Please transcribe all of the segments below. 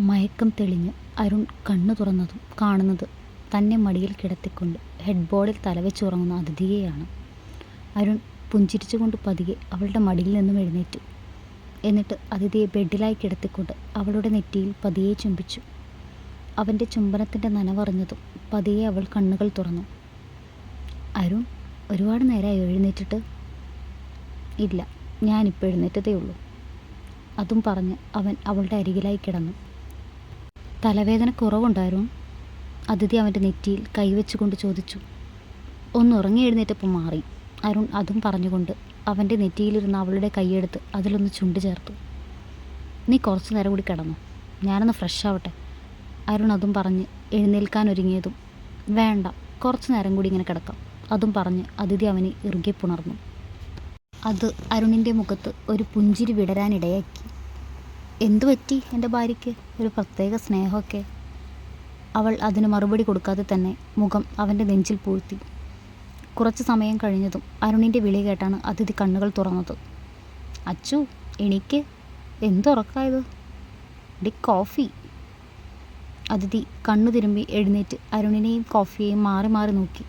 മയക്കം തെളിഞ്ഞ് അരുൺ കണ്ണു തുറന്നതും കാണുന്നത് തന്നെ മടിയിൽ കിടത്തിക്കൊണ്ട് ഹെഡ് ബോർഡിൽ തലവെച്ചുറങ്ങുന്ന അതിഥിയെയാണ്. അരുൺ പുഞ്ചിരിച്ചുകൊണ്ട് പതിയെ അവളുടെ മടിയിൽ നിന്നും എഴുന്നേറ്റു. എന്നിട്ട് അതിഥിയെ ബെഡിലായി കിടത്തിക്കൊണ്ട് അവളുടെ നെറ്റിയിൽ പതിയെ ചുംബിച്ചു. അവന്റെ ചുംബനത്തിന്റെ നനവറിഞ്ഞതും പതിയെ അവൾ കണ്ണുകൾ തുറന്നു. അരുൺ ഒരുപാട് നേരമായി എഴുന്നേറ്റിട്ട്? ഇല്ല ഞാനിപ്പോൾ എഴുന്നേറ്റതേ ഉള്ളൂ. അതും പറഞ്ഞ് അവൻ അവളുടെ അരികിലായി കിടന്നു. തലവേദന കുറവുണ്ടായിരുന്നു? അതിഥി അവന്റെ നെറ്റിയിൽ കൈവച്ചുകൊണ്ട് ചോദിച്ചു. ഒന്ന് ഉറങ്ങി എഴുന്നേറ്റപ്പോൾ മാറി. അരുൺ അതും പറഞ്ഞുകൊണ്ട് അവന്റെ നെറ്റിയിലിരുന്ന അവളുടെ കൈയെടുത്ത് അതിലൊന്ന് ചുണ്ട് ചേർത്തു. നീ കുറച്ച് നേരം കൂടി കിടന്നു. ഞാനൊന്ന് ഫ്രഷ് ആവട്ടെ. അരുൺ അതും പറഞ്ഞ് എഴുന്നേൽക്കാൻ ഒരുങ്ങിയതും. വേണ്ട കുറച്ച് നേരം കൂടി ഇങ്ങനെ കിടക്കാം. അതും പറഞ്ഞ് അതിഥി അവനെ ഇറുകെ പുണർന്നു. അത് അരുണിന്റെ മുഖത്ത് ഒരു പുഞ്ചിരി വിടരാനിടയാക്കി. എന്തു പറ്റി എന്റെ ഭാര്യയ്ക്ക്? ഒരു പ്രത്യേക സ്നേഹമൊക്കെ. അവൾ അതിന് മറുപടി കൊടുക്കാതെ തന്നെ മുഖം അവന്റെ നെഞ്ചിൽ പൂഴ്ത്തി. കുറച്ച് സമയം കഴിഞ്ഞതും അരുണിന്റെ വിളി കേട്ടാണ് അതിഥി കണ്ണുകൾ തുറന്നത്. അച്ചു എനിക്ക് എന്തുറക്കായത് ഡി കോഫി. അതിഥി കണ്ണു തിരുമ്പി എഴുന്നേറ്റ് അരുണിനെയും കോഫിയെയും മാറി മാറി നോക്കി.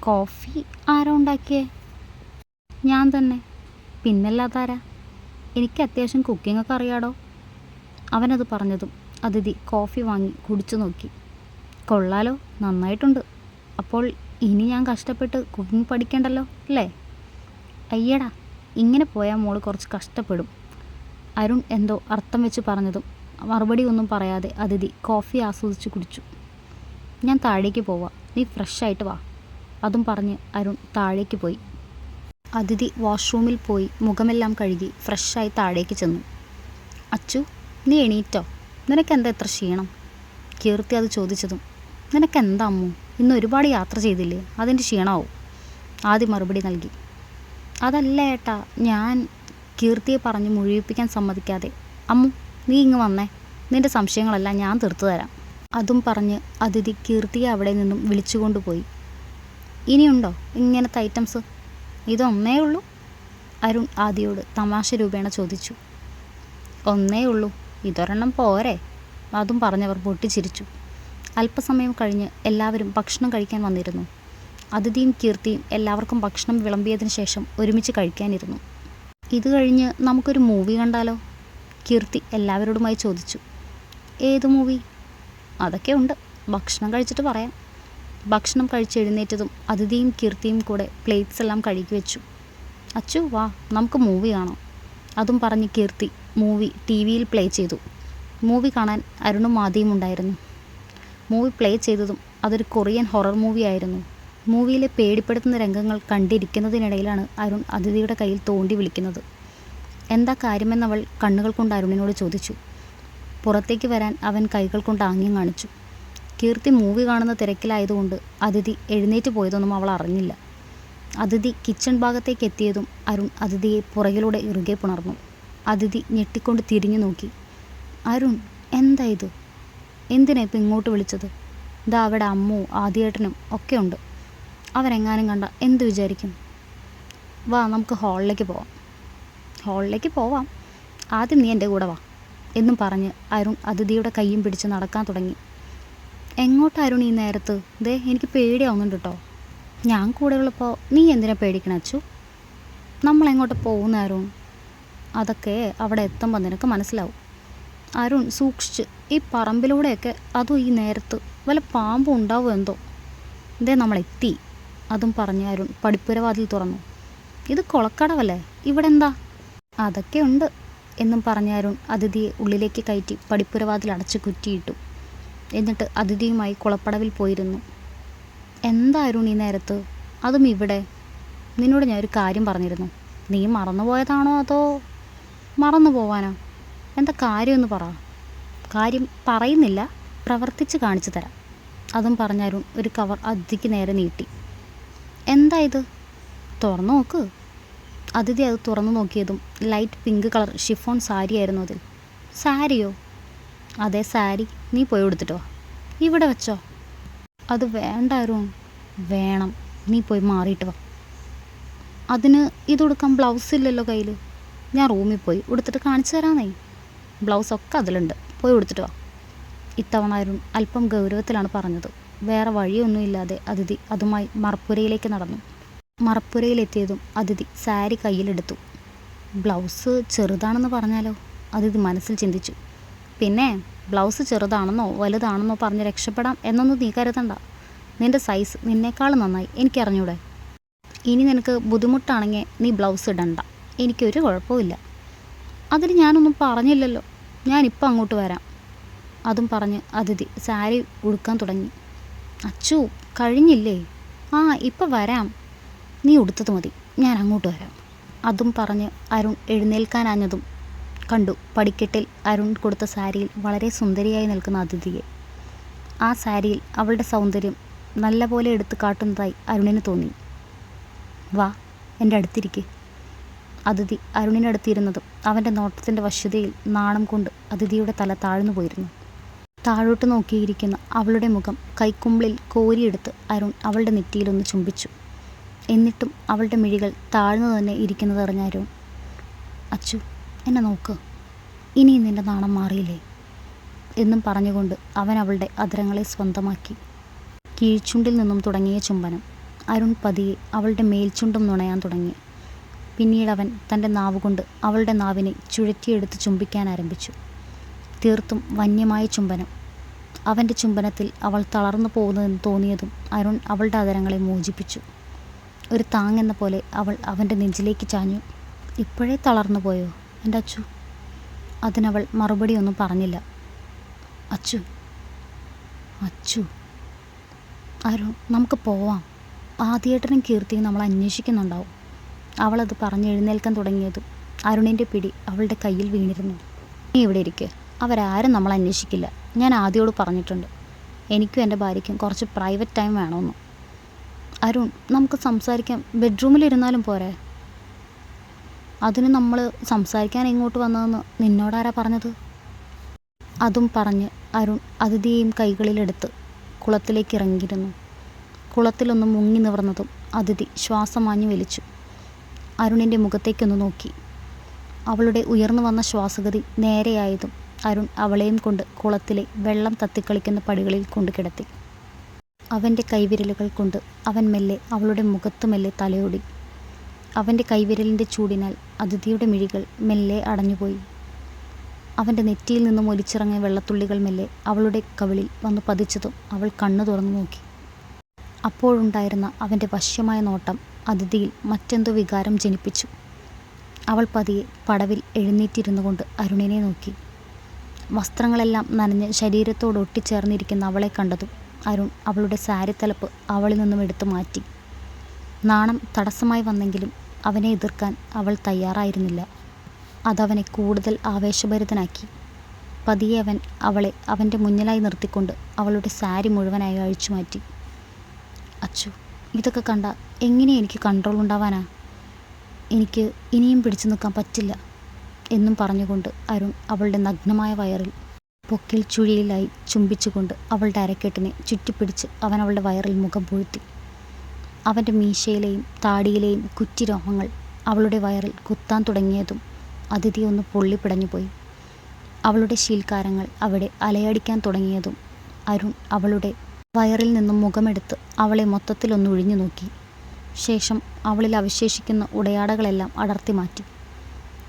കോഫി ആരാ ഉണ്ടാക്കിയേ? ഞാൻ തന്നെ. പിന്നല്ലാതാരാ? എനിക്ക് അത്യാവശ്യം കുക്കിങ്ങൊക്കെ അറിയാടോ? അവനത് പറഞ്ഞതും അതിഥി കോഫി വാങ്ങി കുടിച്ചു നോക്കി. കൊള്ളാലോ നന്നായിട്ടുണ്ട്. അപ്പോൾ ഇനി ഞാൻ കഷ്ടപ്പെട്ട് കുക്കിംഗ് പഠിക്കണ്ടല്ലോ അല്ലേ? അയ്യടാ ഇങ്ങനെ പോയാൽ മോൾ കുറച്ച് കഷ്ടപ്പെടും. അരുൺ എന്തോ അർത്ഥം വെച്ച് പറഞ്ഞതും മറുപടി ഒന്നും പറയാതെ അതിഥി കോഫി ആസ്വദിച്ച് കുടിച്ചു. ഞാൻ താഴേക്ക് പോവാം. നീ ഫ്രഷായിട്ട് വാ. അതും പറഞ്ഞ് അരുൺ താഴേക്ക് പോയി. അതിഥി വാഷ്റൂമിൽ പോയി മുഖമെല്ലാം കഴുകി ഫ്രഷായി താഴേക്ക് ചെന്നു. അച്ചു നീ എണീറ്റോ? നിനക്കെന്താ എത്ര ക്ഷീണം? കീർത്തി അത് ചോദിച്ചതും നിനക്കെന്താ അമ്മു? ഇന്ന് ഒരുപാട് യാത്ര ചെയ്തില്ലേ? അതിന്റെ ക്ഷീണമാവും ആദ്യം മറുപടി നൽകി അതല്ല ഏട്ടാ ഞാൻ കീർത്തിയെ പറഞ്ഞ് മുഴുവിപ്പിക്കാൻ സമ്മതിക്കാതെ. അമ്മു നീ ഇങ്ങ് വന്നേ. നിന്റെ സംശയങ്ങളെല്ലാം ഞാൻ തീർത്തു തരാം. അതും പറഞ്ഞ് അതിഥി കീർത്തിയെ അവിടെ നിന്നും വിളിച്ചുകൊണ്ടുപോയി. ഇനിയുണ്ടോ? ഇങ്ങനത്തെ ഐറ്റംസ്? ഇതൊന്നേ ഉള്ളൂ? അരുൺ ആദിയോട് തമാശ രൂപേണ ചോദിച്ചു. ഒന്നേ ഉള്ളൂ. ഇതൊരെണ്ണം പോരെ? അതും പറഞ്ഞവർ പൊട്ടിച്ചിരിച്ചു. അല്പസമയം കഴിഞ്ഞ് എല്ലാവരും ഭക്ഷണം കഴിക്കാൻ വന്നിരുന്നു. അതിഥിയും കീർത്തിയും എല്ലാവർക്കും ഭക്ഷണം വിളമ്പിയതിന് ശേഷം ഒരുമിച്ച് കഴിക്കാനിരുന്നു. ഇത് കഴിഞ്ഞ് നമുക്കൊരു മൂവി കണ്ടാലോ? കീർത്തി എല്ലാവരോടുമായി ചോദിച്ചു. ഏത് മൂവി? അതൊക്കെ ഉണ്ട്. ഭക്ഷണം കഴിച്ചിട്ട് പറയാം. ഭക്ഷണം കഴിച്ചെഴുന്നേറ്റതും അതിഥിയും കീർത്തിയും കൂടെ പ്ലേറ്റ്സ് എല്ലാം കഴുകി വെച്ചു. അച്ചു വാ നമുക്ക് മൂവി കാണാം. അതും പറഞ്ഞ് കീർത്തി മൂവി ടി വിയിൽ പ്ലേ ചെയ്തു. മൂവി കാണാൻ അരുണും ആദിയും ഉണ്ടായിരുന്നു. മൂവി പ്ലേ ചെയ്തതും അതൊരു കൊറിയൻ ഹൊറർ മൂവി ആയിരുന്നു. മൂവിയിലെ പേടിപ്പെടുത്തുന്ന രംഗങ്ങൾ കണ്ടിരിക്കുന്നതിനിടയിലാണ് അരുൺ അതിഥിയുടെ കയ്യിൽ തോണ്ടി വിളിക്കുന്നത്. എന്താ കാര്യമെന്നവൾ കണ്ണുകൾ കൊണ്ട് അരുണിനോട് ചോദിച്ചു. പുറത്തേക്ക് വരാൻ അവൻ കൈകൾ കൊണ്ട് ആംഗ്യം കാണിച്ചു. കീർത്തി മൂവി കാണുന്ന തിരക്കിലായതുകൊണ്ട് അതിഥി എഴുന്നേറ്റ് പോയതൊന്നും അവൾ അറിഞ്ഞില്ല. അതിഥി കിച്ചൺ ഭാഗത്തേക്ക് എത്തിയതും അരുൺ അതിഥിയെ പുറകിലൂടെ ഇറുകെ പുണർന്നു. അതിഥി ഞെട്ടിക്കൊണ്ട് തിരിഞ്ഞു നോക്കി. അരുൺ എന്താ ഇത്? എന്തിനാ ഇപ്പം ഇങ്ങോട്ട് വിളിച്ചത്? ഇതാ അവിടെ അമ്മു ആദ്യേട്ടനും ഒക്കെ ഉണ്ട്. അവരെങ്ങാനും കണ്ട എന്ത് വിചാരിക്കും? വാ നമുക്ക് ഹാളിലേക്ക് പോവാം. ഹാളിലേക്ക് പോവാം? ആദ്യം നീ എന്റെ കൂടെ വാ എന്നും പറഞ്ഞ് അരുൺ അതിഥിയുടെ കൈയും പിടിച്ച് നടക്കാൻ തുടങ്ങി. എങ്ങോട്ടായിരുന്നു ഈ നേരത്ത്? ദേ എനിക്ക് പേടിയാവുന്നുണ്ട് കേട്ടോ ഞാൻ കൂടെ ഉള്ളപ്പോൾ നീ എന്തിനാ പേടിക്കണ അച്ചു? നമ്മൾ എങ്ങോട്ട് പോകുന്ന അരുൺ? അതൊക്കെ അവിടെ എത്തുമ്പോൾ നിനക്ക് മനസ്സിലാവും. അരുൺ സൂക്ഷിച്ച് ഈ പറമ്പിലൂടെയൊക്കെ അതും ഈ നേരത്ത് വല്ല പാമ്പും ഉണ്ടാവും എന്തോ? ഇതേ നമ്മളെത്തി അതും പറഞ്ഞ അരുൺ പടിപ്പുരവാതിൽ തുറന്നു. ഇത് കൊളക്കടവല്ലേ? ഇവിടെ എന്താ? അതൊക്കെ ഉണ്ട്. എന്നും പറഞ്ഞ അരുൺ അതിഥിയെ ഉള്ളിലേക്ക് കയറ്റി പടിപ്പുരവാതിൽ അടച്ച് കുറ്റിയിട്ടു. എന്നിട്ട് അതിഥിയുമായി കുളപ്പടവിൽ പോയിരുന്നു. എന്താ അരുൺ ഈ നേരത്ത്? അതും ഇവിടെ. നിന്നോട് ഞാൻ ഒരു കാര്യം പറഞ്ഞിരുന്നു. നീ മറന്നുപോയതാണോ അതോ മറന്നു പോവാനോ? എന്താ കാര്യമൊന്ന് പറ. കാര്യം പറയുന്നില്ല. പ്രവർത്തിച്ച് കാണിച്ചു തരാം. അതും പറഞ്ഞ അരുൺ ഒരു കവർ അതിഥിക്ക് നേരെ നീട്ടി. എന്താ ഇത്? തുറന്നു നോക്ക്. അതിഥി അത് തുറന്നു നോക്കിയതും ലൈറ്റ് പിങ്ക് കളർ ഷിഫോൺ സാരിയായിരുന്നു അതിൽ. സാരിയോ? അതെ സാരി നീ പോയി കൊടുത്തിട്ടോ ഇവിടെ വെച്ചോ. അത് വേണ്ട അരുൺ. വേണം. നീ പോയി മാറിയിട്ട് വാ. അതിന് ഇത് കൊടുക്കാൻ ബ്ലൗസ് ഇല്ലല്ലോ കയ്യിൽ ഞാൻ റൂമിൽ പോയി ഉടുത്തിട്ട് കാണിച്ചു തരാന്നേ. ബ്ലൗസൊക്കെ അതിലുണ്ട്. പോയി ഉടുത്തിട്ട് വാ. ഇത്തവണ അരുൺ അല്പം ഗൗരവത്തിലാണ് പറഞ്ഞത്. വേറെ വഴിയൊന്നുമില്ലാതെ അതിഥി അതുമായി മറപ്പുരയിലേക്ക് നടന്നു. മറപ്പുരയിലെത്തിയതും അതിഥി സാരി കയ്യിലെടുത്തു. ബ്ലൗസ് ചെറുതാണെന്ന് പറഞ്ഞാലോ? അതിഥി മനസ്സിൽ ചിന്തിച്ചു. പിന്നെ ബ്ലൗസ് ചെറുതാണെന്നോ വലുതാണെന്നോ പറഞ്ഞ് രക്ഷപ്പെടാം എന്നൊന്നും നീ കരുതണ്ട. നിന്റെ സൈസ് നിന്നേക്കാൾ നന്നായി. എനിക്കറിഞ്ഞൂടെ? ഇനി നിനക്ക് ബുദ്ധിമുട്ടാണെങ്കിൽ നീ ബ്ലൗസ് ഇടണ്ട. എനിക്കൊരു കുഴപ്പമില്ല അതിന് ഞാനൊന്നും പറഞ്ഞില്ലല്ലോ. ഞാനിപ്പോൾ അങ്ങോട്ട് വരാം. അതും പറഞ്ഞ് അതിഥി സാരി ഉടുക്കാൻ തുടങ്ങി. അച്ചു കഴിഞ്ഞില്ലേ? ആ ഇപ്പം വരാം. നീ ഉടുത്തത് മതി. ഞാൻ അങ്ങോട്ട് വരാം. അതും പറഞ്ഞ് അരുൺ എഴുന്നേൽക്കാനാഞ്ഞതും കണ്ടു. പടിക്കെട്ടിൽ അരുൺ കൊടുത്ത സാരിയിൽ വളരെ സുന്ദരിയായി നിൽക്കുന്ന അതിഥിയെ. ആ സാരിയിൽ അവളുടെ സൗന്ദര്യം നല്ലപോലെ എടുത്തു കാട്ടുന്നതായി അരുണിന് തോന്നി. വാ എന്റെ അടുത്തിരിക്ക്. അതിഥി അരുണിനടുത്തിരുന്നതും അവന്റെ നോട്ടത്തിന്റെ വശ്യതയിൽ നാണം കൊണ്ട് അതിഥിയുടെ തല താഴ്ന്നു പോയിരുന്നു. താഴോട്ട് നോക്കിയിരിക്കുന്ന അവളുടെ മുഖം കൈക്കുമ്പിളിൽ കോരിയെടുത്ത് അരുൺ അവളുടെ നെറ്റിയിലൊന്ന് ചുംബിച്ചു. എന്നിട്ടും അവളുടെ മിഴികൾ താഴ്ന്നു തന്നെ ഇരിക്കുന്നതറിഞ്ഞ അരുൺ അച്ചു എന്നെ നോക്ക്. ഇനി നിന്റെ നാണം മാറിയില്ലേ? എന്നും പറഞ്ഞുകൊണ്ട് അവൻ അവളുടെ അധരങ്ങളെ സ്വന്തമാക്കി. കീഴ്ചുണ്ടിൽ നിന്നും തുടങ്ങിയ ചുംബനം. അരുൺ പതിയെ അവളുടെ മേൽച്ചുണ്ടും നുണയാൻ തുടങ്ങി. പിന്നീട് അവൻ തന്റെ നാവുകൊണ്ട് അവളുടെ നാവിനെ ചുഴറ്റിയെടുത്ത് ചുംബിക്കാൻ ആരംഭിച്ചു. തീർത്തും വന്യമായ ചുംബനം. അവന്റെ ചുംബനത്തിൽ അവൾ തളർന്നു പോകുന്നതെന്ന് തോന്നിയതും അരുൺ അവളുടെ അതരങ്ങളെ മോചിപ്പിച്ചു. ഒരു താങ്ങെന്ന പോലെ അവൾ അവന്റെ നെഞ്ചിലേക്ക് ചാഞ്ഞു. ഇപ്പോഴേ തളർന്നു പോയോ? എന്റെ അച്ചു അതിനവൾ മറുപടിയൊന്നും പറഞ്ഞില്ല. അച്ചു അച്ചു അരു നമുക്ക് പോവാം. ആദ്യേട്ടനും കീർത്തിയും നമ്മൾ അന്വേഷിക്കുന്നുണ്ടാവും. അവളത് പറഞ്ഞ് എഴുന്നേൽക്കാൻ തുടങ്ങിയതും അരുണിന്റെ പിടി അവളുടെ കയ്യിൽ വീണിരുന്നു. നീ ഇവിടെ ഇരിക്കുക അവരാരും നമ്മൾ അന്വേഷിക്കില്ല. ഞാൻ ആദ്യോട് പറഞ്ഞിട്ടുണ്ട്. എനിക്കും എന്റെ ഭാര്യയ്ക്കും കുറച്ച് പ്രൈവറ്റ് ടൈം വേണമെന്ന് അരുൺ നമുക്ക് സംസാരിക്കാം. ബെഡ്റൂമിലിരുന്നാലും പോരെ? അതിന് നമ്മൾ സംസാരിക്കാൻ ഇങ്ങോട്ട് വന്നതെന്ന് നിന്നോടാരാ പറഞ്ഞത്? അതും പറഞ്ഞ് അരുൺ അതിഥിയെയും കൈകളിലെടുത്ത് കുളത്തിലേക്ക് ഇറങ്ങിയിരുന്നു. കുളത്തിലൊന്ന് മുങ്ങി നിവർന്നതും അതിഥി ശ്വാസം മാഞ്ഞു വലിച്ചു. അരുണിന്റെ മുഖത്തേക്കൊന്ന് നോക്കി. അവളുടെ ഉയർന്നു വന്ന ശ്വാസഗതി നേരെയായതും അരുൺ അവളെയും കൊണ്ട് കുളത്തിലെ വെള്ളം തത്തിക്കളിക്കുന്ന പടികളിൽ കൊണ്ട് കിടത്തി. അവന്റെ കൈവിരലുകൾ കൊണ്ട് അവൻ മെല്ലെ അവളുടെ മുഖത്ത് മെല്ലെ തലയോടി. അവന്റെ കൈവിരലിന്റെ ചൂടിനാൽ അതിഥിയുടെ മിഴികൾ മെല്ലെ അടഞ്ഞുപോയി. അവന്റെ നെറ്റിയിൽ നിന്നും ഒലിച്ചിറങ്ങിയ വെള്ളത്തുള്ളികൾ മെല്ലെ അവളുടെ കവിളിൽ വന്ന് പതിച്ചതും അവൾ കണ്ണു തുറന്നു നോക്കി. അപ്പോഴുണ്ടായിരുന്ന അവന്റെ വശ്യമായ നോട്ടം അതിഥിയിൽ മറ്റെന്തോ വികാരം ജനിപ്പിച്ചു. അവൾ പതിയെ പടവിൽ എഴുന്നേറ്റിരുന്നു കൊണ്ട് അരുണിനെ നോക്കി. വസ്ത്രങ്ങളെല്ലാം നനഞ്ഞ് ശരീരത്തോട് ഒട്ടിച്ചേർന്നിരിക്കുന്ന അവളെ കണ്ടതും അരുൺ അവളുടെ സാരി തലപ്പ് അവളിൽ നിന്നും എടുത്തു മാറ്റി. നാണം തടസ്സമായി വന്നെങ്കിലും അവനെ എതിർക്കാൻ അവൾ തയ്യാറായിരുന്നില്ല. അതവനെ കൂടുതൽ ആവേശഭരിതനാക്കി. പതിയെ അവൻ അവളെ അവന്റെ മുന്നിലായി നിർത്തിക്കൊണ്ട് അവളുടെ സാരി മുഴുവനായി അഴിച്ചു മാറ്റി. അച്ചു ഇതൊക്കെ കണ്ട എങ്ങനെ എനിക്ക് കൺട്രോൾ ഉണ്ടാവാനാ? എനിക്ക് ഇനിയും പിടിച്ചു നിൽക്കാൻ പറ്റില്ല എന്നും പറഞ്ഞുകൊണ്ട് അരുൺ അവളുടെ നഗ്നമായ വയറിൽ പൊക്കിൽ ചുഴിയിലായി ചുംബിച്ചുകൊണ്ട് അവളുടെ അരക്കെട്ടിനെ ചുറ്റിപ്പിടിച്ച് അവൻ അവളുടെ വയറിൽ മുഖം പൂഴ്ത്തി. അവന്റെ മീശയിലെയും താടിയിലെയും കുറ്റിരോമങ്ങൾ അവളുടെ വയറിൽ കുത്താൻ തുടങ്ങിയതും അതിഥി ഒന്ന് പൊള്ളിപ്പിടഞ്ഞുപോയി അവളുടെ ശീൽക്കാരങ്ങൾ അവിടെ അലയടിക്കാൻ തുടങ്ങിയതും അരുൺ അവളുടെ വയറിൽ നിന്നും മുഖമെടുത്ത് അവളെ മൊത്തത്തിലൊന്ന് ഒഴിഞ്ഞു നോക്കി. ശേഷം അവളിൽ അവശേഷിക്കുന്ന ഉടയാടകളെല്ലാം അടർത്തി മാറ്റി.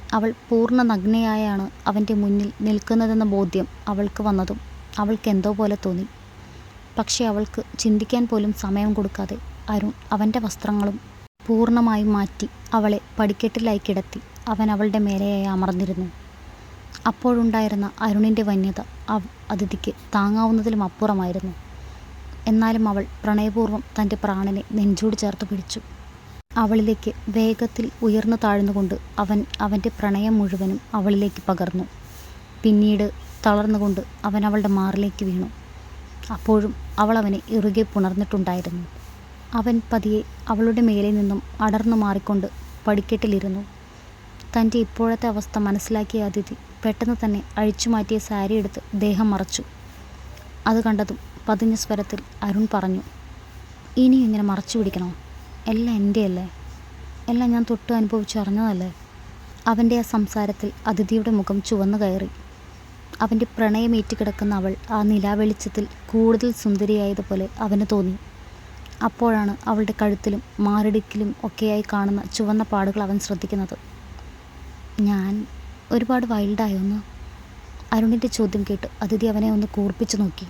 അവൾ പൂർണ നഗ്നയായാണ് അവന്റെ മുന്നിൽ നിൽക്കുന്നതെന്ന ബോധ്യം അവൾക്ക് വന്നതും അവൾക്ക് എന്തോ പോലെ തോന്നി. പക്ഷേ അവൾക്ക് ചിന്തിക്കാൻ പോലും സമയം കൊടുക്കാതെ അരുൺ അവന്റെ വസ്ത്രങ്ങളും പൂർണമായും മാറ്റി അവളെ പടിക്കെട്ടിലായി കിടത്തി അവൻ അവളുടെ മേലെയായി അമർന്നിരുന്നു. അപ്പോഴുണ്ടായിരുന്ന അരുണിന്റെ വന്യത അതിഥിക്ക് താങ്ങാവുന്നതിലും അപ്പുറമായിരുന്നു. എന്നാലും അവൾ പ്രണയപൂർവം തന്റെ പ്രാണനെ നെഞ്ചോട് ചേർത്ത് പിടിച്ചു. അവളിലേക്ക് വേഗത്തിൽ ഉയർന്നു താഴ്ന്നുകൊണ്ട് അവൻ അവന്റെ പ്രണയം മുഴുവനും അവളിലേക്ക് പകർന്നു. പിന്നീട് തളർന്നുകൊണ്ട് അവൻ അവളുടെ മാറിലേക്ക് വീണു. അപ്പോഴും അവൾ അവനെ ഇറുകെ പുണർന്നിട്ടുണ്ടായിരുന്നു. അവൻ പതിയെ അവളുടെ മേലെ നിന്നും അടർന്നു മാറിക്കൊണ്ട് പടിക്കെട്ടിലിരുന്നു. തന്റെ ഇപ്പോഴത്തെ അവസ്ഥ മനസ്സിലാക്കിയ അതിഥി പെട്ടെന്ന് തന്നെ അഴിച്ചു മാറ്റിയ സാരി എടുത്ത് ദേഹം മറച്ചു. അത് കണ്ടതും പതിഞ്ഞ സ്വരത്തിൽ അരുൺ പറഞ്ഞു ഇനി ഇങ്ങനെ മറച്ചു പിടിക്കണോ? എല്ലാം എന്റെ അല്ലേ എല്ലാം ഞാൻ തൊട്ട് അനുഭവിച്ചറിഞ്ഞതല്ലേ അവന്റെ ആ സംസാരത്തിൽ അതിഥിയുടെ മുഖം ചുവന്നു കയറി. അവന്റെ പ്രണയമേറ്റ് കിടക്കുന്ന അവൾ ആ നിലാവെളിച്ചത്തിൽ കൂടുതൽ സുന്ദരിയായതുപോലെ അവന് തോന്നി. അപ്പോഴാണ് അവളുടെ കഴുത്തിലും മാറിടുക്കിലും ഒക്കെയായി കാണുന്ന ചുവന്ന പാടുകൾ അവൻ ശ്രദ്ധിക്കുന്നത്. ഞാൻ ഒരുപാട് വൈൽഡായൊന്ന് അരുണിന്റെ ചോദ്യം കേട്ട് അതിഥി അവനെ ഒന്ന് കൂർപ്പിച്ചു നോക്കി.